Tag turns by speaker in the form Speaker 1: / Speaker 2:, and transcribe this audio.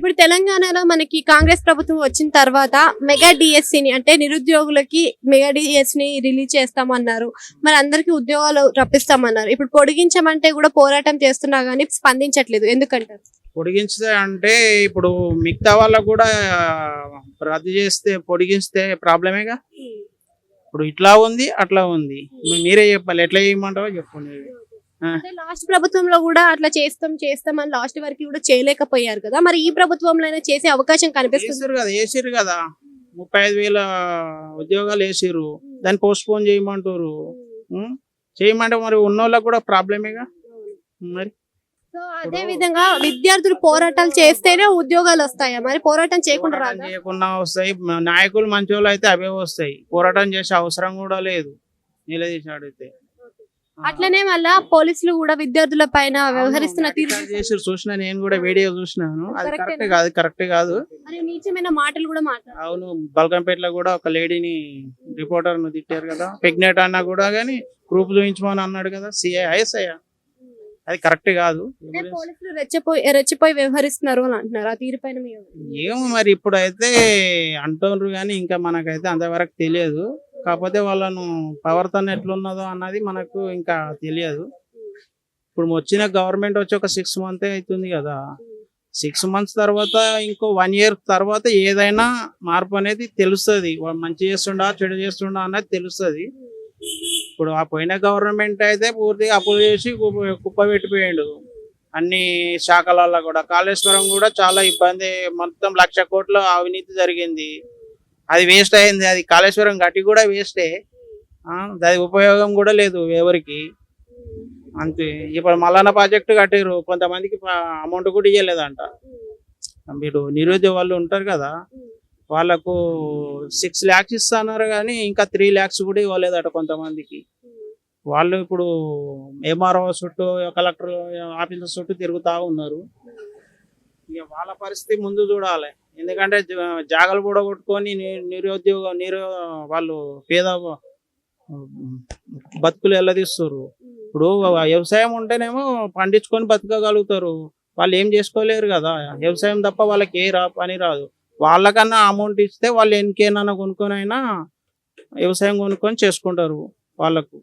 Speaker 1: ఇప్పుడు తెలంగాణలో మనకి కాంగ్రెస్ ప్రభుత్వం వచ్చిన తర్వాత మెగా డిఎస్సి ని అంటే నిరుద్యోగులకి మెగా డిఎస్ని రిలీజ్ చేస్తామన్నారు. మరి అందరికి ఉద్యోగాలు రప్పిస్తామన్నారు. ఇప్పుడు పొడిగించమంటే కూడా పోరాటం చేస్తున్నా గానీ స్పందించట్లేదు. ఎందుకంటారు?
Speaker 2: పొడిగించితే అంటే ఇప్పుడు మిగతా వాళ్ళకు కూడా రద్దు చేస్తే పొడిగిస్తే ప్రాబ్లమేగా? ఇప్పుడు ఇట్లా ఉంది అట్లా ఉంది. మీరే చెప్పాలి. ఎట్లా చేయమంటావో చెప్పండి.
Speaker 1: లాస్ట్ ప్రభుత్వంలో కూడా అట్లా చేస్తాం చేస్తాం అని లాస్ట్ వరకు కూడా చేయలేకపోయారు కదా. మరి ఈ ప్రభుత్వంలో అయినా చేసే అవకాశం కనిపిస్తుంది?
Speaker 2: కదా వేసిర్రు కదా. ముప్పై ఐదు వేల ఉద్యోగాలు వేసిర్రు దాన్ని పోస్ట్ పోన్ చేయమంటారు? చేయమంటే మరి ఉన్నోళ్ళకి కూడా ప్రాబ్లమేగా మరి?
Speaker 1: సో అదే విధంగా విద్యార్థులు పోరాటాలు చేస్తేనే ఉద్యోగాలు వస్తాయా? మరి పోరాటం చేయకుండా
Speaker 2: చేయకుండా వస్తాయి. నాయకులు మంచి వాళ్ళు అయితే అవే వస్తాయి. పోరాటం చేసే అవసరం కూడా లేదు. నిలదీసి అడిగితే
Speaker 1: అట్లనే మళ్ళా పోలీసులు కూడా విద్యార్థుల పైన వ్యవహరిస్తున్న తీరు
Speaker 2: అట్లా చేసి చూసిన నేను కూడా వీడియో చూసినాను. అది? కరెక్ట్ కాదు కరెక్ట్ కాదు.
Speaker 1: నీచమైన మాటలు కూడా మాట్లాడారు
Speaker 2: అవును బల్కంపేటలో కూడా ఒక లేడీని రిపోర్టర్ను తిట్టారు కదా. ప్రెగ్నెంట్ అన్నా కూడా కానీ గ్రూప్ చూపించమని అన్నాడు కదా సిఐ ఐఎస్ఐ అది కరెక్ట్ కాదు.
Speaker 1: పోలీసులు రెచ్చిపోయి రెచ్చిపోయి వ్యవహరిస్తున్నారు అని అంటున్నారు. ఆ తీరు పైన మీ
Speaker 2: ఏమో మరి ఇప్పుడు అయితే అంటున్నారు కానీ ఇంకా మనకైతే అంతవరకు తెలియదు. కాకపోతే వాళ్ళను ప్రవర్తన ఎట్లున్నదో అన్నది మనకు ఇంకా తెలియదు. ఇప్పుడు వచ్చిన గవర్నమెంట్ వచ్చి ఒక సిక్స్ మంత్ అవుతుంది కదా. సిక్స్ మంత్స్ తర్వాత ఇంకో వన్ ఇయర్ తర్వాత ఏదైనా మార్పు అనేది తెలుస్తుంది. మంచి చేస్తుండా చెడు చేస్తుండా అన్నది తెలుస్తుంది. ఇప్పుడు ఆ పోయిన గవర్నమెంట్ అయితే పూర్తిగా అప్పులు చేసి కుప్ప- కుప్ప పెట్టిపోయాడు. అన్ని శాఖలలో కూడా కాళేశ్వరం కూడా చాలా ఇబ్బంది. మొత్తం లక్ష కోట్ల అవినీతి జరిగింది. అది వేస్ట్ అయింది. అది కాళేశ్వరం గట్టి కూడా వేస్టే ఆ, దాని ఉపయోగం కూడా లేదు ఎవరికి. అంతే. ఇప్పుడు మల్లన్న ప్రాజెక్టు కట్టారు కొంతమందికి అమౌంట్ కూడా ఇవ్వలేదంట మీరు నిరుద్యోగ వాళ్ళు ఉంటారు కదా వాళ్ళకు సిక్స్ ల్యాక్స్ ఇస్తున్నారు కానీ ఇంకా త్రీ ల్యాక్స్ కూడా ఇవ్వలేదట కొంతమందికి. వాళ్ళు ఇప్పుడు ఎంఆర్ఓ చుట్టూ కలెక్టర్ ఆఫీసర్ చుట్టూ తిరుగుతా ఉన్నారు. ఇక వాళ్ళ పరిస్థితి ముందు చూడాలి. ఎందుకంటే జాగలు కూడా కొట్టుకొని నిరుద్యోగ నిరు వాళ్ళు పేద బతుకులు ఎల్లదీస్తారు ఇప్పుడు వ్యవసాయం ఉంటేనేమో పండించుకొని బతకగలుగుతారు. వాళ్ళు ఏం చేసుకోలేరు కదా. వ్యవసాయం తప్ప వాళ్ళకి ఏ రా పని రాదు. వాళ్ళకన్నా అమౌంట్ ఇస్తే వాళ్ళు ఎన్కేనన్నా కొనుక్కొని అయినా వ్యవసాయం కొనుక్కొని చేసుకుంటారు వాళ్ళకు.